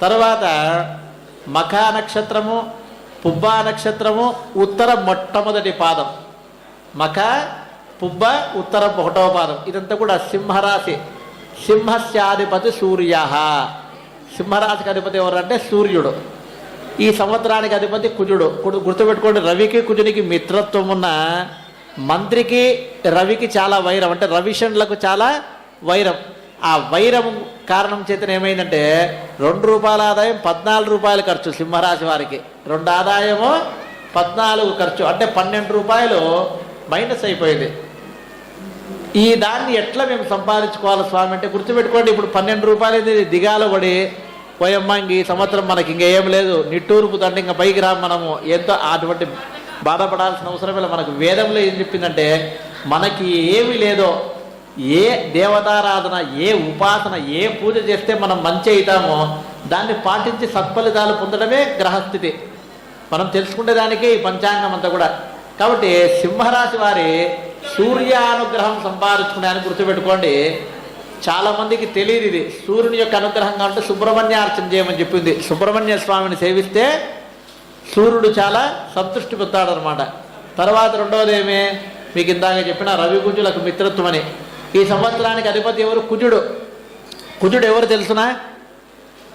తర్వాత మఖా నక్షత్రము పుబ్బా నక్షత్రము ఉత్తర మొట్టమొదటి పాదం. మఖ పుబ్బ ఉత్తర ఒకటవ పాదం. ఇదంతా కూడా సింహరాశి. సింహస్యాధిపతి సూర్య. సింహరాశికి అధిపతి ఎవరంటే సూర్యుడు. ఈ సంవత్సరానికి అధిపతి కుజుడు. గుర్తుపెట్టుకోండి రవికి కుజునికి మిత్రత్వం ఉన్న మంత్రికి రవికి చాలా వైరం. అంటే రవిషణులకు చాలా వైరం. ఆ వైరం కారణం చేతన ఏమైందంటే రెండు రూపాయల ఆదాయం పద్నాలుగు రూపాయలు ఖర్చు సింహరాశి వారికి. రెండు ఆదాయము పద్నాలుగు ఖర్చు అంటే పన్నెండు రూపాయలు మైనస్ అయిపోయింది. ఈ దాన్ని ఎట్లా మేము సంపాదించుకోవాలి స్వామి అంటే గుర్తుపెట్టుకోండి ఇప్పుడు పన్నెండు రూపాయలు అనేది దిగాలు పడి పోయమ్మ ఇంక ఈ సంవత్సరం మనకి ఇంకా ఏం లేదు నిట్టూర్పు తండ్రి ఇంకా పైకి రా మనము. ఎంతో అటువంటి బాధపడాల్సిన అవసరం లేదు. మనకు వేదంలో ఏం చెప్పిందంటే మనకి ఏమి లేదో ఏ దేవతారాధన ఏ ఉపాసన ఏ పూజ చేస్తే మనం మంచి అవుతామో దాన్ని పాటించి సత్ఫలితాలు పొందడమే గ్రహస్థితి. మనం తెలుసుకునేదానికి ఈ పంచాంగం అంతా కూడా. కాబట్టి సింహరాశి వారి సూర్యానుగ్రహం సంపాదించుకునే గుర్తుపెట్టుకోండి. చాలా మందికి తెలియదు ఇది. సూర్యుని యొక్క అనుగ్రహం కాబట్టి సుబ్రహ్మణ్యార్చన చేయమని చెప్పింది. సుబ్రహ్మణ్య స్వామిని సేవిస్తే సూర్యుడు చాలా సంతృష్టి పొందాడనమాట తర్వాత రెండవది ఏమి? మీకు ఇందాక చెప్పిన రవి గుంజులకు మిత్రత్వం అని ఈ సంవత్సరానికి అధిపతి ఎవరు? కుజుడు. కుజుడు ఎవరు తెలుసునా?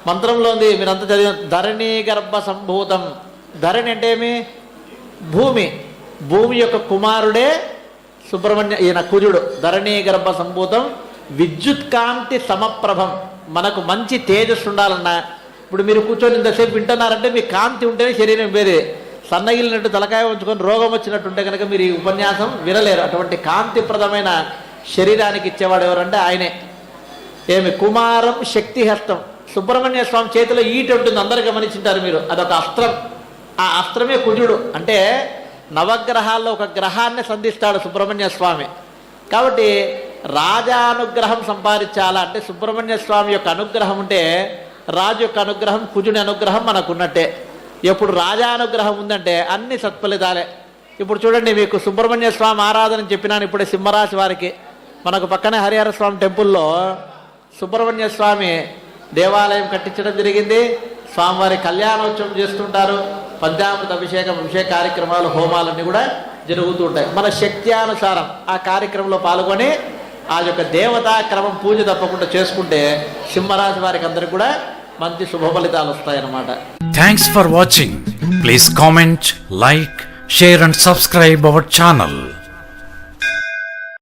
మంత్రంలో ఉంది మీరంతా చదివిన ధరణి గర్భ సంభూతం. ధరణి అంటే ఏమి? భూమి. భూమి యొక్క కుమారుడే సుబ్రహ్మణ్య ఈయన కుజుడు. ధరణి గర్భ సంభూతం. విద్యుత్ కాంతి సమప్రభం. మనకు మంచి తేజస్సు ఉండాలన్నా ఇప్పుడు మీరు కూర్చొని ఇంతసేపు వింటున్నారంటే మీ కాంతి ఉంటేనే శరీరం వేరే. సన్నగిలినట్టు తలకాయ ఉంచుకొని రోగం వచ్చినట్టుంటే కనుక మీరు ఈ ఉపన్యాసం వినలేరు. అటువంటి కాంతిప్రదమైన శరీరానికి ఇచ్చేవాడు ఎవరంటే ఆయనే. ఏమి? కుమారం శక్తిహస్తం. సుబ్రహ్మణ్య స్వామి చేతిలో ఈట ఉంటుంది అందరు గమనించుంటారు మీరు. అదొక అస్త్రం. ఆ అస్త్రమే కుజుడు. అంటే నవగ్రహాల్లో ఒక గ్రహాన్ని సంధిస్తాడు సుబ్రహ్మణ్య స్వామి. కాబట్టి రాజానుగ్రహం సంపాదించాలా? అంటే సుబ్రహ్మణ్య స్వామి యొక్క అనుగ్రహం ఉంటే రాజు యొక్క అనుగ్రహం కుజుని అనుగ్రహం మనకున్నట్టే. ఎప్పుడు రాజానుగ్రహం ఉందంటే అన్ని సత్ఫలితాలే. ఇప్పుడు చూడండి మీకు సుబ్రహ్మణ్య స్వామి ఆరాధన చెప్పినాను ఇప్పుడే సింహరాశి వారికి. మనకు పక్కనే హరిహర స్వామి టెంపుల్లో సుబ్రహ్మణ్య స్వామి దేవాలయం కట్టించడం జరిగింది. స్వామివారి కళ్యాణోత్సవం చేస్తుంటారు. పద్యామృత అభిషేకం అభిషేక కార్యక్రమాలు హోమాలన్నీ కూడా జరుగుతూ ఉంటాయి. మన శక్త్యానుసారం ఆ కార్యక్రమంలో పాల్గొని ఆ యొక్క దేవతా క్రమం పూజ తప్పకుండా చేసుకుంటే సింహరాశి వారికి అందరికి కూడా మంచి శుభ ఫలితాలు వస్తాయన్నమాట. Thanks for watching please comment like share and subscribe our channel